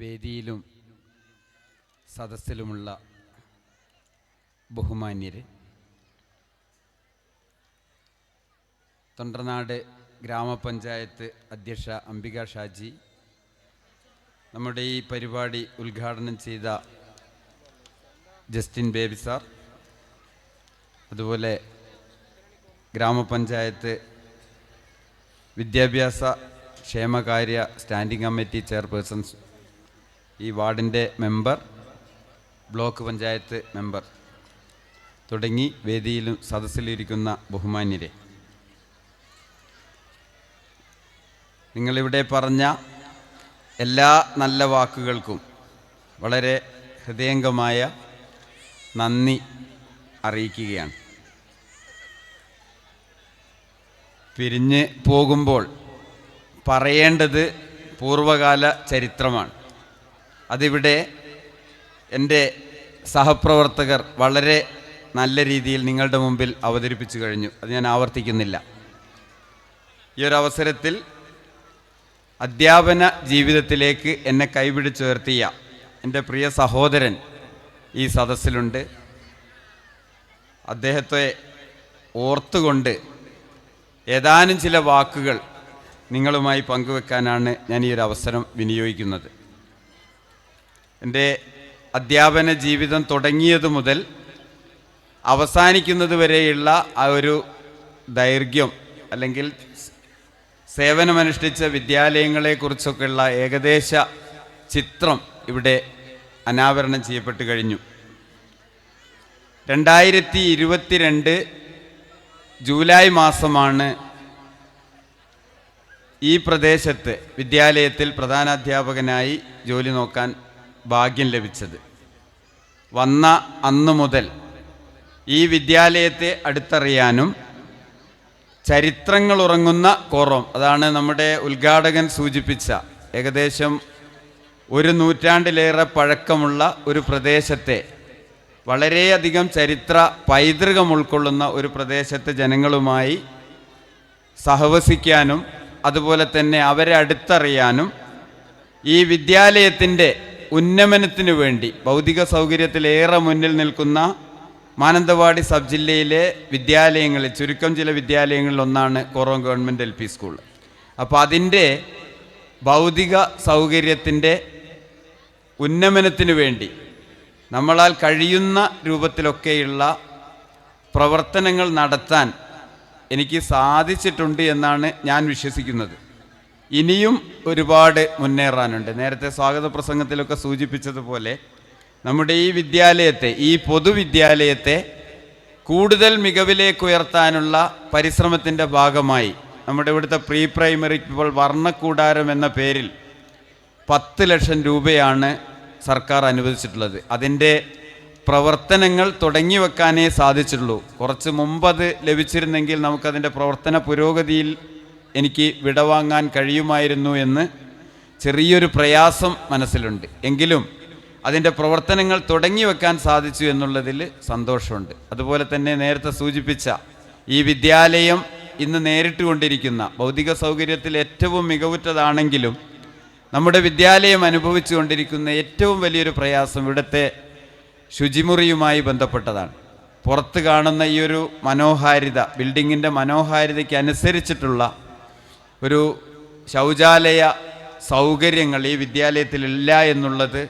വേദിയിലും സദസ്സിലുമുള്ള ബഹുമാന്യര്. തൊണ്ടർനാട് ഗ്രാമപഞ്ചായത്ത് അധ്യക്ഷ അംബിക ഷാജി നമ്മുടെ ഈ പരിപാടി ഉദ്ഘാടനം ചെയ്ത ജസ്റ്റിൻ ബേബി സാർ അതുപോലെ ഗ്രാമപഞ്ചായത്ത് വിദ്യാഭ്യാസ ക്ഷേമകാര്യ സ്റ്റാൻഡിംഗ് കമ്മിറ്റി ചെയർപേഴ്സൺസ് ഈ വാർഡിന്റെ മെമ്പർ ബ്ലോക്ക് പഞ്ചായത്ത് മെമ്പർ തുടങ്ങി വേദിയിലും സദസ്സിലിരിക്കുന്ന ബഹുമാന്യരെ. നിങ്ങളിവിടെ പറഞ്ഞ എല്ലാ നല്ല വാക്കുകൾക്കും വളരെ ഹൃദയംഗമായ നന്ദി അറിയിക്കുകയാണ്. പിരിഞ്ഞ് പോകുമ്പോൾ പറയേണ്ടത് പൂർവകാല ചരിത്രമാണ്. അതിവിടെ എന്റെ സഹപ്രവർത്തകർ വളരെ നല്ല രീതിയിൽ നിങ്ങളുടെ മുമ്പിൽ അവതരിപ്പിച്ചു കഴിഞ്ഞു. അത് ഞാൻ ആവർത്തിക്കുന്നില്ല. ഈ ഒരു അവസരത്തിൽ അധ്യാപന ജീവിതത്തിലേക്ക് എന്നെ കൈപിടിച്ചുയർത്തിയ എന്റെ പ്രിയ സഹോദരൻ ഈ സദസ്സിലുണ്ട്. അദ്ദേഹത്തെ ഓർത്തുകൊണ്ട് ഏതാനും ചില വാക്കുകൾ നിങ്ങളുമായി പങ്കുവെക്കാനാണ് ഞാൻ ഈ ഒരു അവസരം വിനിയോഗിക്കുന്നത്. എന്റെ അധ്യാപന ജീവിതം തുടങ്ങിയത് മുതൽ അവസാനിക്കുന്നത് വരെയുള്ള ആ ഒരു ദൈർഘ്യം അല്ലെങ്കിൽ സേവനമനുഷ്ഠിച്ച വിദ്യാലയങ്ങളെക്കുറിച്ചൊക്കെയുള്ള ഏകദേശ ചിത്രം ഇവിടെ അനാവരണം ചെയ്യപ്പെട്ട് കഴിഞ്ഞു. രണ്ടായിരത്തി ഇരുപത്തിരണ്ട് ജൂലൈ മാസമാണ് ഈ പ്രദേശത്ത് വിദ്യാലയത്തിൽ പ്രധാനാധ്യാപകനായി ജോലി നോക്കാൻ ഭാഗ്യം ലഭിച്ചത്. വന്ന അന്നു മുതൽ ഈ വിദ്യാലയത്തെ അടുത്തറിയാനും ചരിത്രങ്ങൾ ഉറങ്ങുന്ന കോറം അതാണ് നമ്മുടെ ഉദ്ഘാടകൻ സൂചിപ്പിച്ച ഏകദേശം ഒരു നൂറ്റാണ്ടിലേറെ പഴക്കമുള്ള ഒരു പ്രദേശത്തെ വളരെയധികം ചരിത്ര പൈതൃകം ഉൾക്കൊള്ളുന്ന ഒരു പ്രദേശത്തെ ജനങ്ങളുമായി സഹവസിക്കാനും അതുപോലെ തന്നെ അവരെ അടുത്തറിയാനും ഈ വിദ്യാലയത്തിന്റെ ഉന്നമനത്തിനു വേണ്ടി ഭൗതിക സൗകര്യത്തിലേറെ മുന്നിൽ നിൽക്കുന്ന മാനന്തവാടി സബ് ജില്ലയിലെ വിദ്യാലയങ്ങളിൽ ചുരുക്കം ചില വിദ്യാലയങ്ങളിൽ ഒന്നാണ് Korom government L P school. അപ്പോൾ അതിന്റെ ഭൗതിക സൗകര്യത്തിന്റെ ഉന്നമനത്തിനു വേണ്ടി നമ്മളാൽ കഴിയുന്ന രൂപത്തിലൊക്കെയുള്ള പ്രവർത്തനങ്ങൾ നടത്താൻ എനിക്ക് സാധിച്ചിട്ടുണ്ട് എന്നാണ് ഞാൻ വിശ്വസിക്കുന്നത്. ഇനിയും ഒരുപാട് മുന്നേറാനുണ്ട്. നേരത്തെ സ്വാഗത പ്രസംഗത്തിലൊക്കെ സൂചിപ്പിച്ചതുപോലെ നമ്മുടെ ഈ വിദ്യാലയത്തെ ഈ പൊതുവിദ്യാലയത്തെ കൂടുതൽ മികവിലേക്ക് ഉയർത്താനുള്ള പരിശ്രമത്തിന്റെ ഭാഗമായി നമ്മുടെ ഇവിടുത്തെ പ്രീ പ്രൈമറി ഇപ്പോൾ വർണക്കൂടാരം എന്ന പേരിൽ പത്ത് ലക്ഷം രൂപയാണ് സർക്കാർ അനുവദിച്ചിട്ടുള്ളത്. അതിന്റെ പ്രവർത്തനങ്ങൾ തുടങ്ങി വെക്കാനേ സാധിച്ചുള്ളൂ. കുറച്ച് മുമ്പത് ലഭിച്ചിരുന്നെങ്കിൽ നമുക്കതിന്റെ പ്രവർത്തന പുരോഗതിയിൽ എനിക്ക് വിടവാങ്ങാൻ കഴിയുമായിരുന്നു എന്ന് ചെറിയൊരു പ്രയാസം മനസ്സിലുണ്ട്. എങ്കിലും അതിന്റെ പ്രവർത്തനങ്ങൾ തുടങ്ങി വെക്കാൻ സാധിച്ചു എന്നുള്ളതിൽ സന്തോഷമുണ്ട്. അതുപോലെ തന്നെ നേരത്തെ സൂചിപ്പിച്ച ഈ വിദ്യാലയം ഇന്ന് നേരിട്ട് കൊണ്ടിരിക്കുന്ന ഭൗതിക സൗകര്യത്തിൽ ഏറ്റവും മികവുറ്റതാണെങ്കിലും നമ്മുടെ വിദ്യാലയം അനുഭവിച്ചു കൊണ്ടിരിക്കുന്ന ഏറ്റവും വലിയൊരു പ്രയാസം ഇവിടുത്തെ ശുചിമുറിയുമായി ബന്ധപ്പെട്ടതാണ്. പുറത്ത് കാണുന്ന ഈ ഒരു മനോഹാരിത ബിൽഡിങ്ങിന്റെ മനോഹാരിതയ്ക്ക് അനുസരിച്ചിട്ടുള്ള ഒരു ശൗചാലയ സൗകര്യങ്ങൾ ഈ വിദ്യാലയത്തിലില്ല എന്നുള്ളത്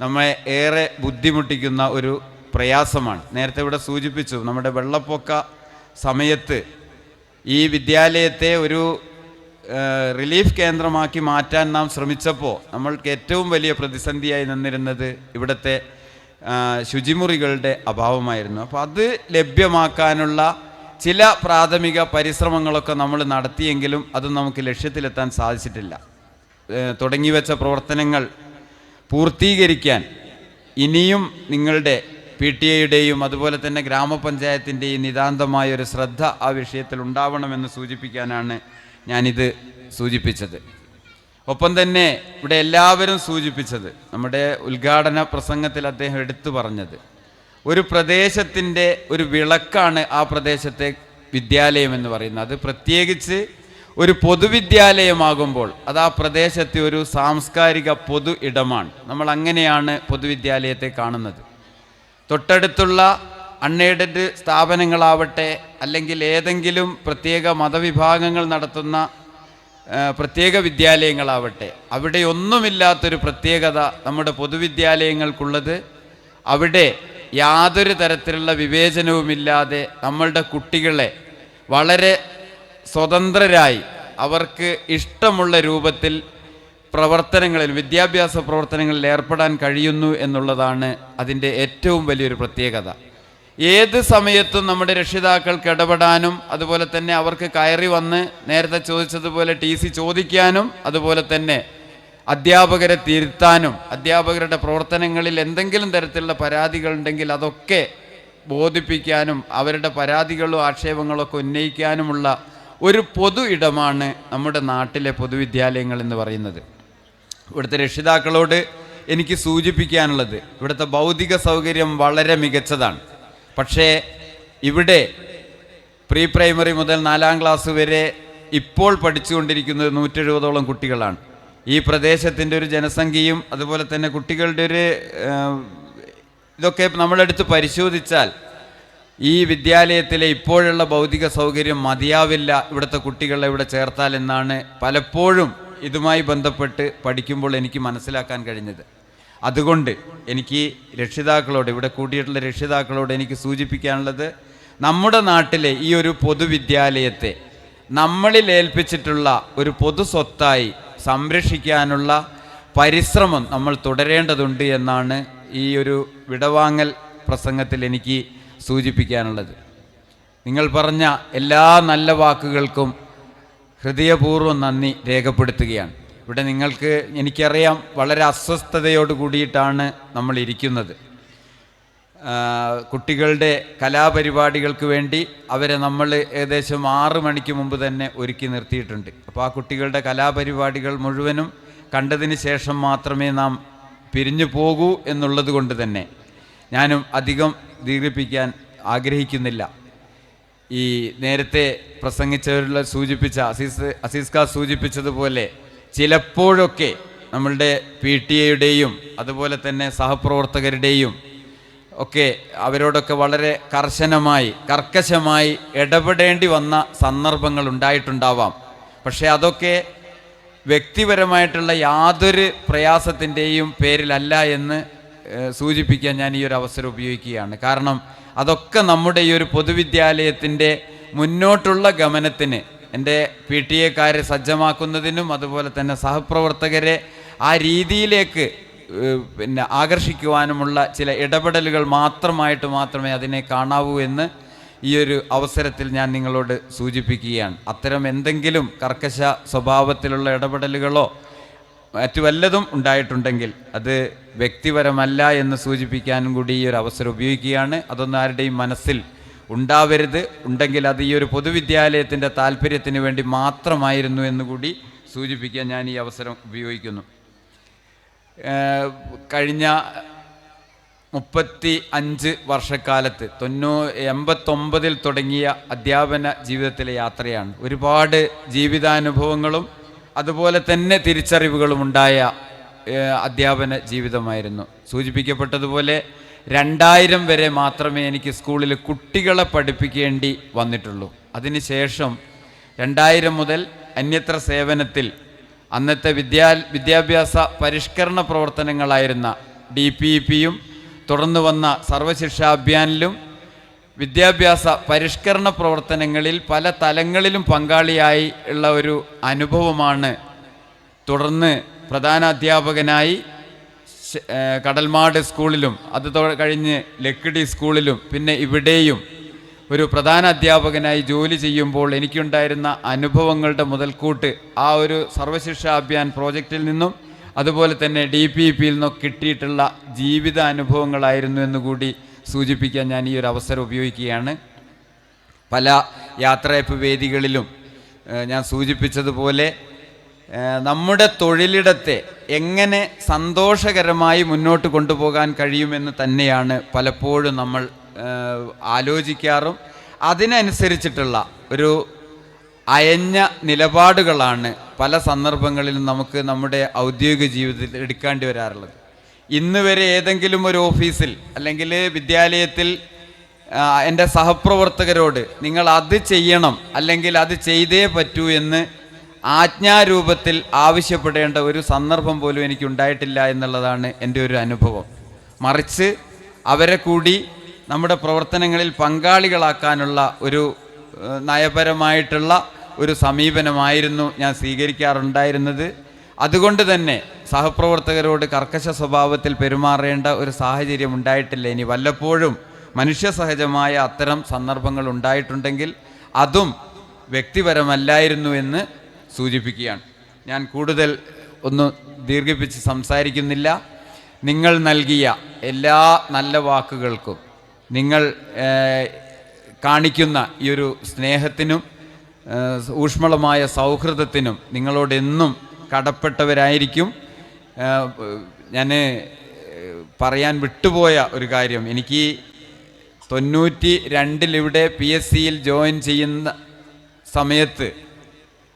നമ്മെ ഏറെ ബുദ്ധിമുട്ടിക്കുന്ന ഒരു പ്രയാസമാണ്. നേരത്തെ ഇവിടെ സൂചിപ്പിച്ചു നമ്മുടെ വെള്ളപ്പൊക്ക സമയത്ത് ഈ വിദ്യാലയത്തെ ഒരു റിലീഫ് കേന്ദ്രമാക്കി മാറ്റാൻ നാം ശ്രമിച്ചപ്പോൾ നമ്മൾക്ക് ഏറ്റവും വലിയ പ്രതിസന്ധിയായി നിന്നിരുന്നത് ഇവിടുത്തെ ശുചിമുറികളുടെ അഭാവമായിരുന്നു. അപ്പോൾ അത് ലഭ്യമാക്കാനുള്ള ചില പ്രാഥമിക പരിശ്രമങ്ങളൊക്കെ നമ്മൾ നടത്തിയെങ്കിലും അത് നമുക്ക് ലക്ഷ്യത്തിലെത്താൻ സാധിച്ചിട്ടില്ല. തുടങ്ങി വെച്ച പ്രവർത്തനങ്ങൾ പൂർത്തീകരിക്കാൻ ഇനിയും നിങ്ങളുടെ പി ടി എയുടെയും അതുപോലെ തന്നെ ഗ്രാമപഞ്ചായത്തിന്റെയും നിതാന്തമായ ഒരു ശ്രദ്ധ ആ വിഷയത്തിൽ ഉണ്ടാവണമെന്ന് സൂചിപ്പിക്കാനാണ് ഞാനിത് സൂചിപ്പിച്ചത്. ഒപ്പം തന്നെ ഇവിടെ എല്ലാവരും സൂചിപ്പിച്ചത് നമ്മുടെ ഉദ്ഘാടന പ്രസംഗത്തിൽ അദ്ദേഹം എടുത്തു പറഞ്ഞത്. ഒരു പ്രദേശത്തിന്റെ ഒരു വിളക്കാണ് ആ പ്രദേശത്തെ വിദ്യാലയം എന്ന് പറയുന്നത്. അത് പ്രത്യേകിച്ച് ഒരു പൊതുവിദ്യാലയമാകുമ്പോൾ അത് ആ പ്രദേശത്തെ ഒരു സാംസ്കാരിക പൊതു ഇടമാണ്. നമ്മൾ അങ്ങനെയാണ് പൊതുവിദ്യാലയത്തെ കാണുന്നത്. തൊട്ടടുത്തുള്ള അൺഎയ്ഡഡ് സ്ഥാപനങ്ങളാവട്ടെ അല്ലെങ്കിൽ ഏതെങ്കിലും പ്രത്യേക മതവിഭാഗങ്ങൾ നടത്തുന്ന പ്രത്യേക വിദ്യാലയങ്ങളാവട്ടെ അവിടെ ഒന്നുമില്ലാത്തൊരു പ്രത്യേകത നമ്മുടെ പൊതുവിദ്യാലയങ്ങൾക്കുള്ളത്. അവിടെ യാതൊരു തരത്തിലുള്ള വിവേചനവുമില്ലാതെ നമ്മളുടെ കുട്ടികളെ വളരെ സ്വതന്ത്രരായി അവർക്ക് ഇഷ്ടമുള്ള രൂപത്തിൽ പ്രവർത്തനങ്ങളിൽ വിദ്യാഭ്യാസ പ്രവർത്തനങ്ങളിൽ ഏർപ്പെടാൻ കഴിയുന്നു എന്നുള്ളതാണ് അതിന്റെ ഏറ്റവും വലിയൊരു പ്രത്യേകത. ഏത് സമയത്തും നമ്മുടെ രക്ഷിതാക്കൾക്ക് ഇടപെടാനും അതുപോലെ തന്നെ അവർക്ക് കയറി വന്ന് നേരത്തെ ചോദിച്ചതുപോലെ ടി ചോദിക്കാനും അതുപോലെ തന്നെ അധ്യാപകരെ തിരുത്താനും അധ്യാപകരുടെ പ്രവർത്തനങ്ങളിൽ എന്തെങ്കിലും തരത്തിലുള്ള പരാതികൾ ഉണ്ടെങ്കിൽ അതൊക്കെ ബോധിപ്പിക്കാനും അവരുടെ പരാതികളും ആക്ഷേപങ്ങളും ഒക്കെ ഉന്നയിക്കാനുമുള്ള ഒരു പൊതു ഇടമാണ് നമ്മുടെ നാട്ടിലെ പൊതുവിദ്യാലയങ്ങൾ എന്ന് പറയുന്നത്. ഇവിടുത്തെ രക്ഷിതാക്കളോട് എനിക്ക് സൂചിപ്പിക്കാനുള്ളത് ഇവിടുത്തെ ഭൗതിക സൗകര്യം വളരെ മികച്ചതാണ്. പക്ഷേ ഇവിടെ പ്രീ പ്രൈമറി മുതൽ നാലാം ക്ലാസ് വരെ ഇപ്പോൾ പഠിച്ചുകൊണ്ടിരിക്കുന്നത് നൂറ്റെഴുപതോളം കുട്ടികളാണ്. ഈ പ്രദേശത്തിന്റെ ഒരു ജനസംഖ്യയും അതുപോലെ തന്നെ കുട്ടികളുടെ ഒരു ഇതൊക്കെ നമ്മളെടുത്ത് പരിശോധിച്ചാൽ ഈ വിദ്യാലയത്തിലെ ഇപ്പോഴുള്ള ഭൗതിക സൗകര്യം മതിയാവില്ല. ഇവിടുത്തെ കുട്ടികളെ ഇവിടെ ചേർത്താൽ എന്നാണ് പലപ്പോഴും ഇതുമായി ബന്ധപ്പെട്ട് പഠിക്കുമ്പോൾ എനിക്ക് മനസ്സിലാക്കാൻ കഴിഞ്ഞത്. അതുകൊണ്ട് എനിക്ക് രക്ഷിതാക്കളോട് ഇവിടെ കൂട്ടിയിട്ടുള്ള രക്ഷിതാക്കളോട് എനിക്ക് സൂചിപ്പിക്കാനുള്ളത് നമ്മുടെ നാട്ടിലെ ഈ ഒരു പൊതുവിദ്യാലയത്തെ നമ്മളിൽ ഏൽപ്പിച്ചിട്ടുള്ള ഒരു പൊതു സ്വത്തായി സംരക്ഷിക്കാനുള്ള പരിശ്രമം നമ്മൾ തുടരേണ്ടതുണ്ട് എന്നാണ് ഈ ഒരു വിടവാങ്ങൽ പ്രസംഗത്തിൽ എനിക്ക് സൂചിപ്പിക്കാനുള്ളത്. നിങ്ങൾ പറഞ്ഞ എല്ലാ നല്ല വാക്കുകൾക്കും ഹൃദയപൂർവം നന്ദി രേഖപ്പെടുത്തുകയാണ്. ഇവിടെ നിങ്ങൾക്ക് എനിക്കറിയാം വളരെ അസ്വസ്ഥതയോട് കൂടിയിട്ടാണ് നമ്മൾ ഇരിക്കുന്നത്. കുട്ടികളുടെ കലാപരിപാടികൾക്ക് വേണ്ടി അവരെ നമ്മൾ ഏകദേശം ആറ് മണിക്ക് മുമ്പ് തന്നെ ഒരുക്കി നിർത്തിയിട്ടുണ്ട്. അപ്പോൾ ആ കുട്ടികളുടെ കലാപരിപാടികൾ മുഴുവനും കണ്ടതിന് ശേഷം മാത്രമേ നാം പിരിഞ്ഞു പോകൂ എന്നുള്ളത് കൊണ്ട് തന്നെ ഞാനും അധികം ദീർഘിപ്പിക്കാൻ ആഗ്രഹിക്കുന്നില്ല. ഈ നേരത്തെ പ്രസംഗിച്ചവരിൽ സൂചിപ്പിച്ച അസീസ് അസീസ് ഖാൻ സൂചിപ്പിച്ചതുപോലെ ചിലപ്പോഴൊക്കെ നമ്മളുടെ പി ടി എയുടെയും അതുപോലെ തന്നെ സഹപ്രവർത്തകരുടെയും ഒക്കെ അവരോടൊക്കെ വളരെ കർശനമായി കർക്കശമായി ഇടപെടേണ്ടി വന്ന സന്ദർഭങ്ങൾ ഉണ്ടായിട്ടുണ്ടാവാം. പക്ഷേ അതൊക്കെ വ്യക്തിപരമായിട്ടുള്ള യാതൊരു പ്രയാസത്തിന്റെയും പേരിലല്ല എന്ന് സൂചിപ്പിക്കാൻ ഞാൻ ഈ ഒരു അവസരം ഉപയോഗിക്കുകയാണ്. കാരണം അതൊക്കെ നമ്മുടെ ഈ ഒരു പൊതുവിദ്യാലയത്തിന്റെ മുന്നോട്ടുള്ള ഗമനത്തിന് എന്റെ പി ടി എക്കാരെ സജ്ജമാക്കുന്നതിനും അതുപോലെ തന്നെ സഹപ്രവർത്തകരെ ആ രീതിയിലേക്ക് പിന്നെ ആകർഷിക്കുവാനുമുള്ള ചില ഇടപെടലുകൾ മാത്രമായിട്ട് മാത്രമേ അതിനെ കാണാവൂ എന്ന് ഈ ഒരു അവസരത്തിൽ ഞാൻ നിങ്ങളോട് സൂചിപ്പിക്കുകയാണ്. അത്തരം എന്തെങ്കിലും കർക്കശ സ്വഭാവത്തിലുള്ള ഇടപെടലുകളോ മറ്റു വല്ലതും ഉണ്ടായിട്ടുണ്ടെങ്കിൽ അത് വ്യക്തിപരമല്ല എന്ന് സൂചിപ്പിക്കാനും കൂടി ഈ ഒരു അവസരം ഉപയോഗിക്കുകയാണ്. അതൊന്നും ആരുടെയും മനസ്സിൽ ഉണ്ടാവരുത്. ഉണ്ടെങ്കിൽ അത് ഈ ഒരു പൊതുവിദ്യാലയത്തിന്റെ താല്പര്യത്തിന് വേണ്ടി മാത്രമായിരുന്നു എന്നുകൂടി സൂചിപ്പിക്കാൻ ഞാൻ ഈ അവസരം ഉപയോഗിക്കുന്നു. കഴിഞ്ഞ മുപ്പത്തി അഞ്ച് വർഷക്കാലത്ത് തൊണ്ണൂ എൺപത്തൊമ്പതിൽ തുടങ്ങിയ അധ്യാപന ജീവിതത്തിലെ യാത്രയാണ്. ഒരുപാട് ജീവിതാനുഭവങ്ങളും അതുപോലെ തന്നെ തിരിച്ചറിവുകളും ഉണ്ടായ അധ്യാപന ജീവിതമായിരുന്നു. സൂചിപ്പിക്കപ്പെട്ടതുപോലെ രണ്ടായിരം വരെ മാത്രമേ എനിക്ക് സ്കൂളിൽ കുട്ടികളെ പഠിപ്പിക്കേണ്ടി വന്നിട്ടുള്ളൂ. അതിനുശേഷം രണ്ടായിരം മുതൽ അന്യത്ര സേവനത്തിൽ അന്നത്തെ വിദ്യാ വിദ്യാഭ്യാസ പരിഷ്കരണ പ്രവർത്തനങ്ങളായിരുന്ന ഡി പി ഇ പിയും തുടർന്ന് വന്ന സർവശിക്ഷാ അഭിയാനിലും വിദ്യാഭ്യാസ പരിഷ്കരണ പ്രവർത്തനങ്ങളിൽ പല തലങ്ങളിലും പങ്കാളിയായി ഉള്ള ഒരു അനുഭവമാണ് തുടർന്ന് പ്രധാന അധ്യാപകനായി കടൽമാട് സ്കൂളിലും അത് കഴിഞ്ഞ് ലക്കിടി സ്കൂളിലും പിന്നെ ഇവിടെയും ഒരു പ്രധാന അധ്യാപകനായി ജോലി ചെയ്യുമ്പോൾ എനിക്കുണ്ടായിരുന്ന അനുഭവങ്ങളുടെ മുതൽക്കൂട്ട് ആ ഒരു സർവശിക്ഷാ അഭിയാൻ പ്രോജക്റ്റിൽ നിന്നും അതുപോലെ തന്നെ ഡി പി പിയിൽ നിന്നൊക്കെ കിട്ടിയിട്ടുള്ള ജീവിത അനുഭവങ്ങളായിരുന്നു എന്നുകൂടി സൂചിപ്പിക്കാൻ ഞാൻ ഈ ഒരു അവസരം ഉപയോഗിക്കുകയാണ്. പല യാത്രയപ്പ് വേദികളിലും ഞാൻ സൂചിപ്പിച്ചതുപോലെ നമ്മുടെ തൊഴിലിടത്തെ എങ്ങനെ സന്തോഷകരമായി മുന്നോട്ട് കൊണ്ടുപോകാൻ കഴിയുമെന്ന് തന്നെയാണ് പലപ്പോഴും നമ്മൾ ആലോചിക്കാറും അതിനനുസരിച്ചിട്ടുള്ള ഒരു അയഞ്ഞ നിലപാടുകളാണ് പല സന്ദർഭങ്ങളിലും നമുക്ക് നമ്മുടെ ഔദ്യോഗിക ജീവിതത്തിൽ എടുക്കേണ്ടി വരാറുള്ളത്. ഇന്ന് വരെ ഏതെങ്കിലും ഒരു ഓഫീസിൽ അല്ലെങ്കിൽ വിദ്യാലയത്തിൽ എന്റെ സഹപ്രവർത്തകരോട് നിങ്ങൾ അത് ചെയ്യണം അല്ലെങ്കിൽ അത് ചെയ്തേ പറ്റൂ എന്ന് ആജ്ഞാരൂപത്തിൽ ആവശ്യപ്പെടേണ്ട ഒരു സന്ദർഭം പോലും എനിക്ക് ഉണ്ടായിട്ടില്ല എന്നുള്ളതാണ് എന്റെ ഒരു അനുഭവം. മറിച്ച് അവരെ കൂടി നമ്മുടെ പ്രവർത്തനങ്ങളിൽ പങ്കാളികളാക്കാനുള്ള ഒരു നയപരമായിട്ടുള്ള ഒരു സമീപനമായിരുന്നു ഞാൻ സ്വീകരിക്കാറുണ്ടായിരുന്നത്. അതുകൊണ്ട് തന്നെ സഹപ്രവർത്തകരോട് കർക്കശ സ്വഭാവത്തിൽ പെരുമാറേണ്ട ഒരു സാഹചര്യം ഉണ്ടായിട്ടില്ല. ഇനി വല്ലപ്പോഴും മനുഷ്യ സഹജമായ അത്തരം സന്ദർഭങ്ങൾ ഉണ്ടായിട്ടുണ്ടെങ്കിൽ അതും വ്യക്തിപരമല്ലായിരുന്നു എന്ന് സൂചിപ്പിക്കുകയാണ്. ഞാൻ കൂടുതൽ ഒന്ന് ദീർഘിപ്പിച്ച് സംസാരിക്കുന്നില്ല. നിങ്ങൾ നൽകിയ എല്ലാ നല്ല വാക്കുകൾക്കും നിങ്ങൾ കാണിക്കുന്ന ഈ ഒരു സ്നേഹത്തിനും ഊഷ്മളമായ സൗഹൃദത്തിനും നിങ്ങളോടെന്നും കടപ്പെട്ടവരായിരിക്കും. ഞാൻ പറയാൻ വിട്ടുപോയ ഒരു കാര്യം. എനിക്ക് തൊണ്ണൂറ്റി രണ്ടിലിവിടെ പി എസ് സിയിൽ ജോയിൻ ചെയ്യുന്ന സമയത്ത്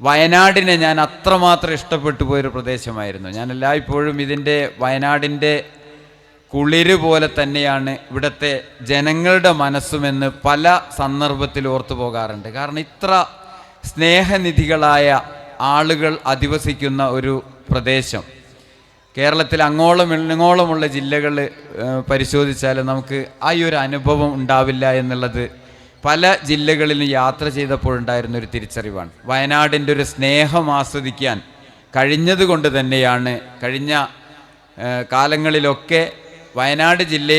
വയനാടിനെ ഞാൻ അത്രമാത്രം ഇഷ്ടപ്പെട്ടു പോയൊരു പ്രദേശമായിരുന്നു. ഞാൻ എല്ലായ്പ്പോഴും ഇതിന്റെ വയനാടിന്റെ കുളിര് പോലെ തന്നെയാണ് ഇവിടുത്തെ ജനങ്ങളുടെ മനസ്സുമെന്ന് പല സന്ദർഭത്തിൽ ഓർത്തു പോകാറുണ്ട്. കാരണം ഇത്ര സ്നേഹനിധികളായ ആളുകൾ അധിവസിക്കുന്ന ഒരു പ്രദേശം. കേരളത്തിൽ അങ്ങോളം ഇങ്ങോളമുള്ള ജില്ലകൾ പരിശോധിച്ചാൽ നമുക്ക് ആ ഒരു അനുഭവം ഉണ്ടാവില്ല എന്നുള്ളത് പല ജില്ലകളിലും യാത്ര ചെയ്തപ്പോഴുണ്ടായിരുന്ന ഒരു തിരിച്ചറിവാണ്. വയനാടിന്റെ ഒരു സ്നേഹം ആസ്വദിക്കാൻ കഴിഞ്ഞതുകൊണ്ട് തന്നെയാണ് കഴിഞ്ഞ കാലങ്ങളിലൊക്കെ വയനാട് ജില്ലയിൽ